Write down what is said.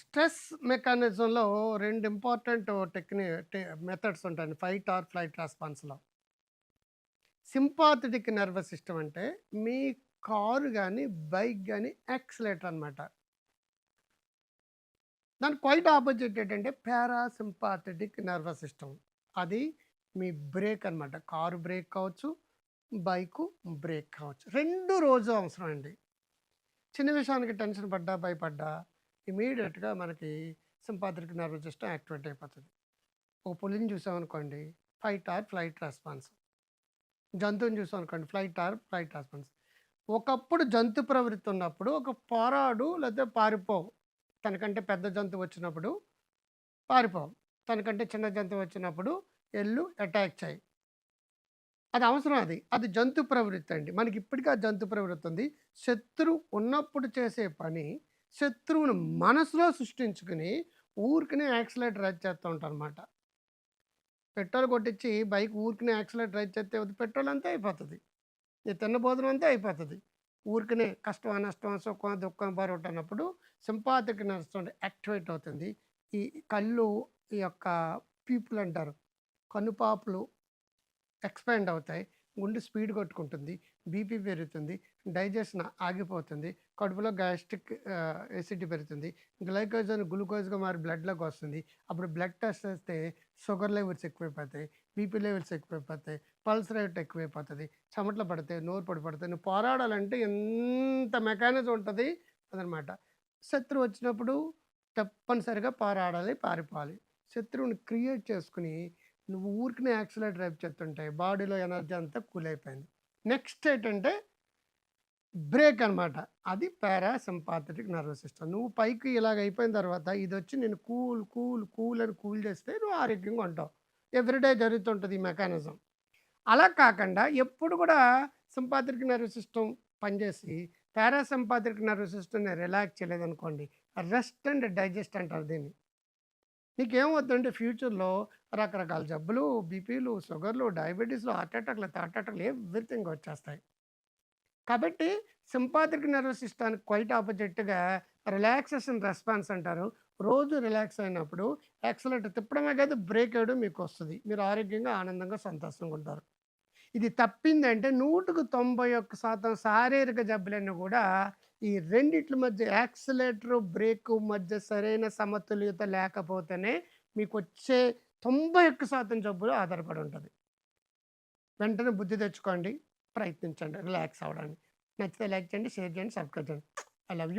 Stress మెకానిజంలో రెండు important టెక్ని మెథడ్స్ ఉంటాయి ఫైట్ ఆర్ ఫ్లైట్ రెస్పాన్స్లో. సింపాథెటిక్ నర్వస్ సిస్టమ్ అంటే మీ కారు కానీ బైక్ కానీ యాక్సిలేటర్ అనమాట దాని క్వైట్ ఆపోజిట్ ఏంటంటే పారాసింపాథెటిక్ నర్వస్ సిస్టమ్. అది మీ బ్రేక్ అనమాట కారు బ్రేక్ కావచ్చు బైకు బ్రేక్ కావచ్చు. రెండు రోజు అవసరం అండి. చిన్న విషయానికి టెన్షన్ పడ్డా భయపడ్డా ఇమీడియట్గా మనకి సింపాథెటిక్ నర్వస్ సిస్టమ్ యాక్టివేట్ అయిపోతుంది. ఒక పులిని చూసామనుకోండి ఫైట్ ఆర్ ఫ్లైట్ రెస్పాన్స్. జంతువుని చూసాం అనుకోండి ఫ్లైట్ ఆర్ ఫ్లైట్ రెస్పాన్స్. ఒకప్పుడు జంతు ప్రవృత్తి ఉన్నప్పుడు ఒక పోరాడు లేకపోతే పారిపోవు తనకంటే పెద్ద జంతువు వచ్చినప్పుడు పారిపోవు తనకంటే చిన్న జంతువు వచ్చినప్పుడు ఎల్లు అటాక్ చేయి. అది అవసరం అది. అది జంతు ప్రవృత్తి అండి. మనకి ఇప్పటికీ ఆ జంతు ప్రవృత్తి ఉంది. శత్రువు ఉన్నప్పుడు చేసే పని శత్రువును మనసులో సృష్టించుకుని ఊరికనే యాక్సిలేటర్ రైడ్ చేస్తూ ఉంటారు అనమాట పెట్రోల్ కొట్టించి బైక్ ఊరికనే యాక్సిలేటర్ రైడ్ చేస్తే పెట్రోల్ అంతా అయిపోతుంది. నీ తిన్న భోజనం అంతా అయిపోతుంది. ఊరికనే కష్టం నష్టం సుఖం దుఃఖం బారి అన్నప్పుడు సింపాతిక్ నర్వస్ యాక్టివేట్ అవుతుంది. ఈ కళ్ళు ఈ యొక్క పీపుల్ అంటారు. కనుపాపులు ఎక్స్పాండ్ అవుతాయి. గుండె స్పీడ్ కొట్టుకుంటుంది బీపీ పెరుగుతుంది డైజెషన్ ఆగిపోతుంది కడుపులో గ్యాస్ట్రిక్ ఎసిడిటీ పెరుగుతుంది గ్లైకోజన్ గ్లూకోజ్గా మారి బ్లడ్లోకి వస్తుంది. అప్పుడు బ్లడ్ టెస్ట్ చేస్తే షుగర్ లెవెల్స్ ఎక్కువైపోతాయి బీపీ లెవెల్స్ ఎక్కువైపోతాయి పల్స్ రేట్ ఎక్కువైపోతుంది చెమటలు పడతాయి నోరు పడి పడతాయి. నువ్వు పోరాడాలంటే ఎంత మెకానిజం ఉంటుంది అదనమాట. శత్రువు వచ్చినప్పుడు తప్పనిసరిగా పోరాడాలి పారిపోవాలి. శత్రువుని క్రియేట్ చేసుకుని నువ్వు ఊరికి యాక్సిలేటర్ డ్రైవ్ చేస్తుంటాయి బాడీలో ఎనర్జీ అంతా కూల్ అయిపోయింది నెక్స్ట్ ఏంటంటే బ్రేక్ అనమాట అది పారాసింపాథటిక్ నర్వస్ సిస్టమ్. నువ్వు పైకి ఇలాగ అయిపోయిన తర్వాత ఇది వచ్చి నేను కూల్ కూల్ కూల్ అని కూల్ చేస్తే నువ్వు ఆరోగ్యంగా ఉంటావు. ఎవ్రీడే జరుగుతుంటుంది ఈ మెకానిజం. అలా కాకుండా ఎప్పుడు కూడా సింపాథటిక్ నర్వస్ సిస్టమ్ పనిచేసి పారాసింపాథటిక్ నర్వస్ సిస్టమ్ని రిలాక్స్ చేయలేదనుకోండి రెస్ట్ అండ్ డైజెస్ట్ అంటారు దీన్ని. నీకేమవుతుందంటే ఫ్యూచర్లో రకరకాల జబ్బులు బీపీలు షుగర్లు డయాబెటీస్లు హార్ట్ అటాక్లు థాట్ అటాక్లు ఎవ్రీథింగ్ వచ్చేస్తాయి. కాబట్టి సింపాథిక్ నర్వస్ సిస్టానికి క్వైట్ ఆపోజిట్గా రిలాక్సేషన్ రెస్పాన్స్ అంటారు. రోజు రిలాక్స్ అయినప్పుడు యాక్సిలేటర్ తిప్పడమే కాదు బ్రేక్ వేయడం మీకు వస్తుంది. మీరు ఆరోగ్యంగా ఆనందంగా సంతోషంగా ఉంటారు. ఇది తప్పిందంటే నూటుకు తొంభై ఒక్క శాతం శారీరక జబ్బులన్నీ కూడా ఈ రెండిట్ల మధ్య యాక్సిలేటర్ బ్రేక్ మధ్య సరైన సమతుల్యత లేకపోతేనే మీకు వచ్చే తొంభై ఒక్క శాతం జబ్బులు ఆధారపడి ఉంటుంది. వెంటనే బుద్ధి తెచ్చుకోండి ప్రయత్నించండి రిలాక్స్ అవ్వడానికి. నచ్చితే లైక్ చేయండి షేర్ చేయండి సబ్స్క్రైబ్ చేయండి. I love you